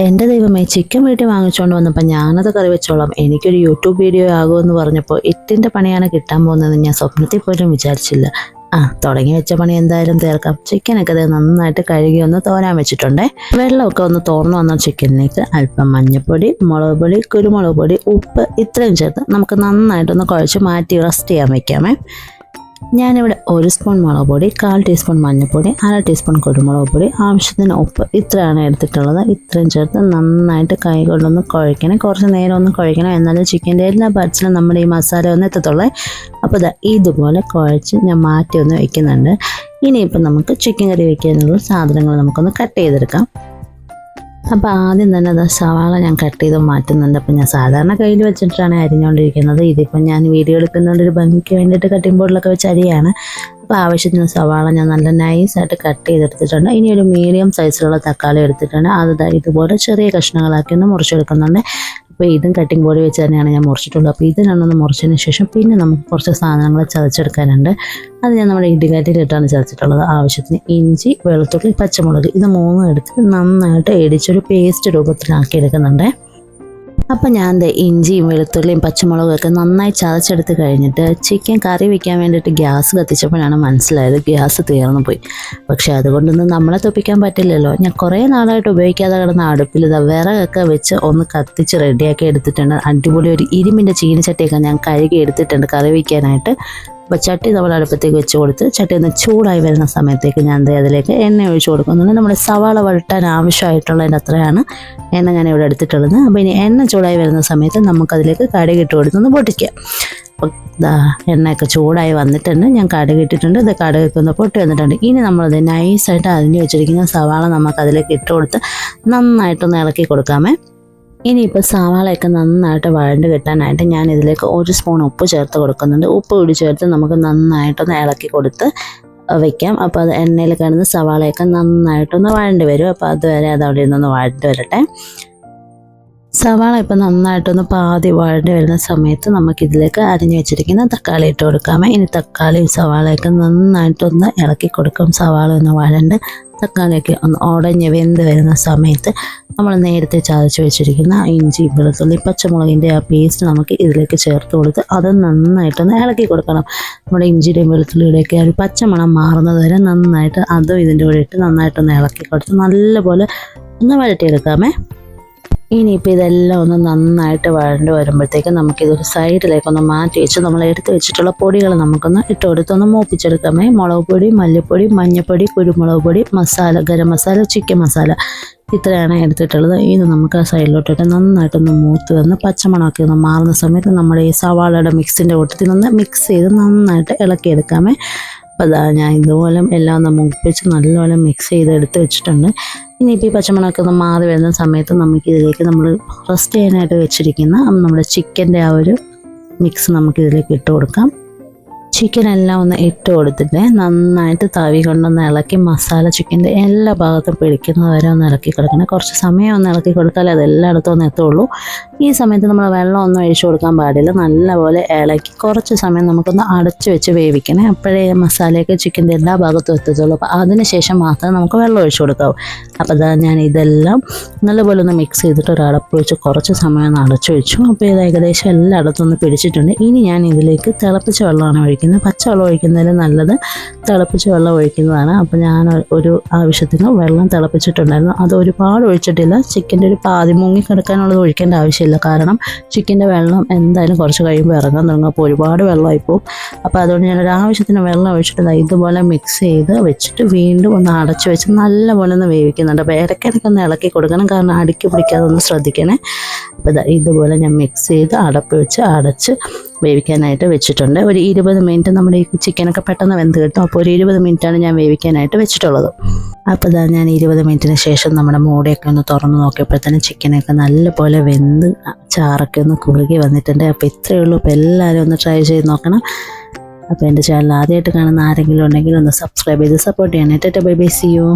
എന്റെ ദൈവമേ ചിക്കൻ വീട്ടിൽ വാങ്ങിച്ചുകൊണ്ട് വന്നപ്പോൾ ഞാനത് കറി വെച്ചോളാം. എനിക്കൊരു യൂട്യൂബ് വീഡിയോ ആകുമെന്ന് പറഞ്ഞപ്പോൾ എട്ടിന്റെ പണിയാണ് കിട്ടാൻ പോകുന്നത് ഞാൻ സ്വപ്നത്തിൽ പോലും വിചാരിച്ചില്ല. ആ തുടങ്ങി വെച്ച പണി എന്തായാലും തീർക്കാം. ചിക്കനൊക്കെ നന്നായിട്ട് കഴുകി ഒന്ന് തോരാൻ വെച്ചിട്ടുണ്ടേ. വെള്ളമൊക്കെ ഒന്ന് തോർന്നു വന്ന ചിക്കനിലേക്ക് അല്പം മഞ്ഞൾപ്പൊടി മുളക് പൊടി കുരുമുളക് പൊടി ഉപ്പ് ഇത്രയും ചേർത്ത് നമുക്ക് നന്നായിട്ടൊന്ന് കുഴച്ച് മാറ്റി റെസ്റ്റ് ചെയ്യാൻ വെക്കാമേ. ഞാനിവിടെ ഒരു സ്പൂൺ മുളക് പൊടി കാൽ ടീസ്പൂൺ മഞ്ഞൾപ്പൊടി അര ടീസ്പൂൺ കുരുമുളക് പൊടി ആവശ്യത്തിന് ഉപ്പ് ഇത്രയാണ് എടുത്തിട്ടുള്ളത്. ഇത്രയും ചേർത്ത് നന്നായിട്ട് കൈ കൊണ്ടൊന്ന് കുഴക്കണം കുറച്ച് നേരം ഒന്ന് കുഴക്കണം എന്നാലും ചിക്കന്റെ എല്ലാ പാർട്സിലും നമ്മുടെ ഈ മസാല ഒന്ന് എത്തത്തുള്ളേ. അപ്പോൾ ഇതാ ഇതുപോലെ കുഴച്ച് ഞാൻ മാറ്റി ഒന്ന് വയ്ക്കുന്നുണ്ട് ഇനിയിപ്പോൾ നമുക്ക് ചിക്കൻ കറി വയ്ക്കാനുള്ള സാധനങ്ങൾ നമുക്കൊന്ന് കട്ട് ചെയ്തെടുക്കാം. അപ്പോൾ ആദ്യം തന്നെ അത് സവാള ഞാൻ കട്ട് ചെയ്ത് മാറ്റുന്നുണ്ട്. അപ്പോൾ ഞാൻ സാധാരണ കയ്യിൽ വെച്ചിട്ടാണ് അരിഞ്ഞുകൊണ്ടിരിക്കുന്നത് ഇതിപ്പോൾ ഞാൻ വീഡിയോ എടുക്കുന്നതുകൊണ്ട് ഒരു ഭംഗിക്ക് വേണ്ടിയിട്ട് കട്ടിംഗ് ബോർഡിലൊക്കെ വെച്ച് അരിയാണ്. അപ്പോൾ ആവശ്യത്തിന് സവാള ഞാൻ നല്ല നൈസായിട്ട് കട്ട് ചെയ്തെടുത്തിട്ടുണ്ട്. ഇനി ഒരു മീഡിയം സൈസിലുള്ള തക്കാളി എടുത്തിട്ടുണ്ട്. അത് ഇതുപോലെ ചെറിയ കഷ്ണങ്ങളാക്കി ഒന്ന് മുറിച്ചെടുക്കുന്നുണ്ട്. അപ്പോൾ ഇതും കട്ടിംഗ് ബോർഡ് വെച്ച് തന്നെയാണ് ഞാൻ മുറിച്ചിട്ടുള്ളത്. അപ്പോൾ ഇത് രണ്ടൊന്ന് മുറിച്ചതിന് ശേഷം പിന്നെ നമുക്ക് കുറച്ച് സാധനങ്ങൾ ചതച്ചെടുക്കാനുണ്ട്. അത് ഞാൻ നമ്മുടെ ഇടികാറ്റിലിട്ടാണ് ചതച്ചിട്ടുള്ളത്. ആവശ്യത്തിന് ഇഞ്ചി വെളുത്തുള്ളി പച്ചമുളക് ഇത് മൂന്നും എടുത്ത് നന്നായിട്ട് ഇടിച്ചൊരു പേസ്റ്റ് രൂപത്തിലാക്കി എടുക്കുന്നുണ്ട് അപ്പം ഞാൻ ഇഞ്ചിയും വെളുത്തുള്ളിയും പച്ചമുളകും ഒക്കെ നന്നായി ചതച്ചെടുത്ത് കഴിഞ്ഞിട്ട് ചിക്കൻ കറി വെക്കാൻ വേണ്ടിയിട്ട് ഗ്യാസ് കത്തിച്ചപ്പോഴാണ് മനസ്സിലായത് ഗ്യാസ് തീർന്നു പോയി. പക്ഷേ അതുകൊണ്ടൊന്നും നമ്മളെ തൊപ്പിക്കാൻ പറ്റില്ലല്ലോ. ഞാൻ കുറേ നാളായിട്ട് ഉപയോഗിക്കാതെ കിടന്ന അടുപ്പിൽ ഇതാ വിറകൊക്കെ വെച്ച് ഒന്ന് കത്തിച്ച് റെഡിയാക്കി എടുത്തിട്ടുണ്ട്. അടിപൊളി ഒരു ഇരുമ്പിന്റെ ചീനിച്ചട്ടിയൊക്കെ ഞാൻ കഴുകി എടുത്തിട്ടുണ്ട് കറി വയ്ക്കാനായിട്ട് അപ്പോൾ ചട്ടി നമ്മൾ അടുപ്പത്തേക്ക് വെച്ച് കൊടുത്ത് ചട്ടി ഒന്ന് ചൂടായി വരുന്ന സമയത്തേക്ക് ഞാൻ ദേ അതിലേക്ക് എണ്ണ ഒഴിച്ച് കൊടുക്കുന്നുണ്ട്. നമ്മുടെ സവാള വഴട്ടാൻ ആവശ്യമായിട്ടുള്ളതിന്റെ അത്രയാണ് എണ്ണ ഞാൻ ഇവിടെ എടുത്തിട്ടുള്ളത്. അപ്പോൾ ഇനി എണ്ണ ചൂടായി വരുന്ന സമയത്ത് നമുക്കതിലേക്ക് കടുകിട്ട് കൊടുത്തൊന്ന് പൊട്ടിക്കാം. അപ്പോൾ ഇതാ എണ്ണയൊക്കെ ചൂടായി വന്നിട്ടുണ്ട്. ഞാൻ കടുക് ഇട്ടിട്ടുണ്ട്. ഇത് കടുകൊക്കെ ഒന്ന് പൊട്ടി വന്നിട്ടുണ്ട്. ഇനി നമ്മളത് നൈസായിട്ട് അരിഞ്ഞു വെച്ചിരിക്കുന്ന സവാള നമുക്കതിലേക്ക് ഇട്ട് കൊടുത്ത് നന്നായിട്ടൊന്ന് ഇളക്കി കൊടുക്കാമേ. ഇനിയിപ്പോൾ സവാളയൊക്കെ നന്നായിട്ട് വഴണ്ട് കിട്ടാനായിട്ട് ഞാൻ ഇതിലേക്ക് ഒരു സ്പൂൺ ഉപ്പ് ചേർത്ത് കൊടുക്കുന്നുണ്ട്. ഉപ്പ് കൂടി ചേർത്ത് നമുക്ക് നന്നായിട്ടൊന്ന് ഇളക്കി കൊടുത്ത് വയ്ക്കാം അപ്പോൾ അത് എണ്ണയിൽ കിടന്ന് സവാളയൊക്കെ നന്നായിട്ടൊന്ന് വഴണ്ട് വരും. അപ്പോൾ അതുവരെ അത് അവിടെ നിന്നൊന്ന് വഴണ്ട് വരട്ടെ. സവാള ഇപ്പം നന്നായിട്ടൊന്ന് പാതി വഴണ്ട് വരുന്ന സമയത്ത് നമുക്കിതിലേക്ക് അരിഞ്ഞു വെച്ചിരിക്കുന്ന തക്കാളി ഇട്ട് കൊടുക്കാമേ. ഇനി തക്കാളിയും സവാളയൊക്കെ നന്നായിട്ടൊന്ന് ഇളക്കി കൊടുക്കും. സവാള ഒന്ന് വഴണ്ട് തക്കാളിയൊക്കെ ഒന്ന് ഉടഞ്ഞ് വെന്ത് വരുന്ന സമയത്ത് നമ്മൾ നേരത്തെ ചതച്ച് വെച്ചിരിക്കുന്ന ഇഞ്ചി വെളുത്തുള്ളി പച്ചമുളകിന്റെ ആ പേസ്റ്റ് നമുക്ക് ഇതിലേക്ക് ചേർത്ത് കൊടുത്ത് അത് നന്നായിട്ടൊന്ന് ഇളക്കി കൊടുക്കണം. നമ്മുടെ ഇഞ്ചിയുടെയും വെളുത്തുള്ളിയുടെയൊക്കെ ഒരു പച്ചമണം മാറുന്നത് വരെ നന്നായിട്ട് അതും ഇതിന്റെ കൂടെ ഇട്ട് നന്നായിട്ടൊന്ന് ഇളക്കി കൊടുത്ത് നല്ലപോലെ ഒന്ന് വഴറ്റിയെടുക്കാമേ. ഇനിയിപ്പോൾ ഇതെല്ലാം ഒന്ന് നന്നായിട്ട് വഴണ്ട് വരുമ്പോഴത്തേക്ക് നമുക്കിതൊരു സൈഡിലേക്കൊന്ന് മാറ്റി വെച്ച് നമ്മൾ എടുത്ത് വെച്ചിട്ടുള്ള പൊടികൾ നമുക്കൊന്ന് ഇട്ട് കൊടുത്തൊന്ന് മൂപ്പിച്ചെടുക്കാമേ മുളക് പൊടി മല്ലിപ്പൊടി മഞ്ഞൾപ്പൊടി കുരുമുളക് പൊടി മസാല ഗരം മസാല ചിക്കൻ മസാല. ഇത്രയാണ് എടുത്തിട്ടുള്ളത്. ഇത് നമുക്ക് ആ സൈഡിലോട്ടിട്ട് നന്നായിട്ടൊന്ന് മൂത്ത് വന്ന് പച്ചമണമൊക്കെ ഒന്ന് മാറുന്ന സമയത്ത് നമ്മുടെ ഈ സവാളയുടെ മിക്സിന്റെ കൂട്ടത്തിൽ നിന്ന് മിക്സ് ചെയ്ത് നന്നായിട്ട് ഇളക്കിയെടുക്കാമേ അപ്പോൾ അതാ ഞാൻ ഇതുപോലെ എല്ലാം ഒന്ന് മൂപ്പിച്ച് നല്ലപോലെ മിക്സ് ചെയ്ത് എടുത്ത് വെച്ചിട്ടുണ്ട്. ഇനിയിപ്പോൾ ഈ പച്ചമണമൊക്കെ ഒന്ന് മാറി വരുന്ന സമയത്ത് നമുക്ക് ഇതിലേക്ക് നമ്മൾ റെസ്റ്റ് ചെയ്യാനായിട്ട് വെച്ചിരിക്കുന്ന നമ്മുടെ ചിക്കന്റെ ആ ഒരു മിക്സ് നമുക്ക് ഇതിലേക്ക് ഇട്ട് കൊടുക്കാം. ചിക്കൻ എല്ലാം ഒന്ന് ഇട്ട് കൊടുത്തിട്ട് നന്നായിട്ട് തവി കൊണ്ടൊന്ന് ഇളക്കി മസാല ചിക്കന്റെ എല്ലാ ഭാഗത്തും പിടിക്കുന്നത് വരെ ഒന്ന് ഇളക്കി കൊടുക്കണം. കുറച്ച് സമയം ഒന്ന് ഇളക്കി കൊടുത്താലേ അത് എല്ലായിടത്തും ഒന്ന് എത്തുള്ളൂ. ഈ സമയത്ത് നമ്മൾ വെള്ളം ഒന്നും ഒഴിച്ചു കൊടുക്കാൻ പാടില്ല. നല്ലപോലെ ഇളക്കി കുറച്ച് സമയം നമുക്കൊന്ന് അടച്ചു വെച്ച് വേവിക്കണേ. അപ്പോഴേ മസാലയൊക്കെ ചിക്കന്റെ എല്ലാ ഭാഗത്തും എത്തത്തുള്ളൂ. അപ്പോൾ അതിന് ശേഷം മാത്രമേ നമുക്ക് വെള്ളം ഒഴിച്ചു കൊടുക്കാവൂ. അപ്പോൾ അതാ ഞാൻ ഇതെല്ലാം നല്ലപോലെ ഒന്ന് മിക്സ് ചെയ്തിട്ട് ഒരു അടപ്പ് വെച്ച് കുറച്ച് സമയം ഒന്ന് അടച്ചു വെച്ചു. അപ്പോൾ ഇത് ഏകദേശം എല്ലായിടത്തും ഒന്ന് പിടിച്ചിട്ടുണ്ട്. ഇനി ഞാൻ ഇതിലേക്ക് തിളപ്പിച്ച വെള്ളമാണ് ഒഴിക്കുന്നത്. പച്ചവെള്ളം ഒഴിക്കുന്നതിലും നല്ലത് തിളപ്പിച്ച വെള്ളം ഒഴിക്കുന്നതാണ്. അപ്പോൾ ഞാൻ ഒരു ആവശ്യത്തിന് വെള്ളം തിളപ്പിച്ചിട്ടുണ്ടായിരുന്നു. അത് ഒരുപാട് ഒഴിച്ചിട്ടില്ല. ചിക്കന്റെ ഒരു പാതി മുങ്ങി കിടക്കാനുള്ളത് ഒഴിക്കേണ്ട ആവശ്യമില്ല. കാരണം ചിക്കന്റെ വെള്ളം എന്തായാലും കുറച്ച് കഴിയുമ്പോൾ ഇറങ്ങാൻ തുടങ്ങും. അപ്പോൾ ഒരുപാട് വെള്ളമായി പോകും അപ്പോൾ അതുകൊണ്ട് ഞാൻ ഒരു ആവശ്യത്തിന് വെള്ളം ഒഴിച്ചിട്ട് ഇതുപോലെ മിക്സ് ചെയ്ത് വെച്ചിട്ട് വീണ്ടും ഒന്ന് അടച്ചു വെച്ച് നല്ലപോലെ ഒന്ന് വേവിക്കുന്നുണ്ട്. അപ്പോൾ ഇടയ്ക്കിടയ്ക്ക് ഒന്ന് ഇളക്കി കൊടുക്കണം. കാരണം അടുക്കി പിടിക്കാതെ ഒന്ന് ശ്രദ്ധിക്കണേ. ഇതുപോലെ ഞാൻ മിക്സ് ചെയ്ത് അടപ്പ് വെച്ച് അടച്ച് വേവിക്കാനായിട്ട് വെച്ചിട്ടുണ്ട്. ഒരു ഇരുപത് മിനിറ്റ് നമ്മുടെ ഈ ചിക്കനൊക്കെ പെട്ടെന്ന് വെന്ത് കിട്ടും. അപ്പോൾ ഒരു ഇരുപത് മിനിറ്റാണ് ഞാൻ വേവിക്കാനായിട്ട് വെച്ചിട്ടുള്ളത്. അപ്പോൾ ഇതാ ഞാൻ ഇരുപത് മിനിറ്റിന് ശേഷം നമ്മുടെ മൂടയൊക്കെ ഒന്ന് തുറന്ന് നോക്കിയപ്പോഴത്തേനും ചിക്കനൊക്കെ നല്ലപോലെ വെന്ത് ചാറൊക്കെ ഒന്ന് കുറുകി വന്നിട്ടുണ്ട്. അപ്പോൾ ഇത്രയേ ഉള്ളൂ. അപ്പോൾ എല്ലാവരും ഒന്ന് ട്രൈ ചെയ്ത് നോക്കണം. അപ്പോൾ എന്റെ ചാനൽ ആദ്യമായിട്ട് കാണുന്ന ആരെങ്കിലും ഉണ്ടെങ്കിൽ ഒന്ന് സബ്സ്ക്രൈബ് ചെയ്ത് സപ്പോർട്ട് ചെയ്യാനായിട്ട്. Bye bye C U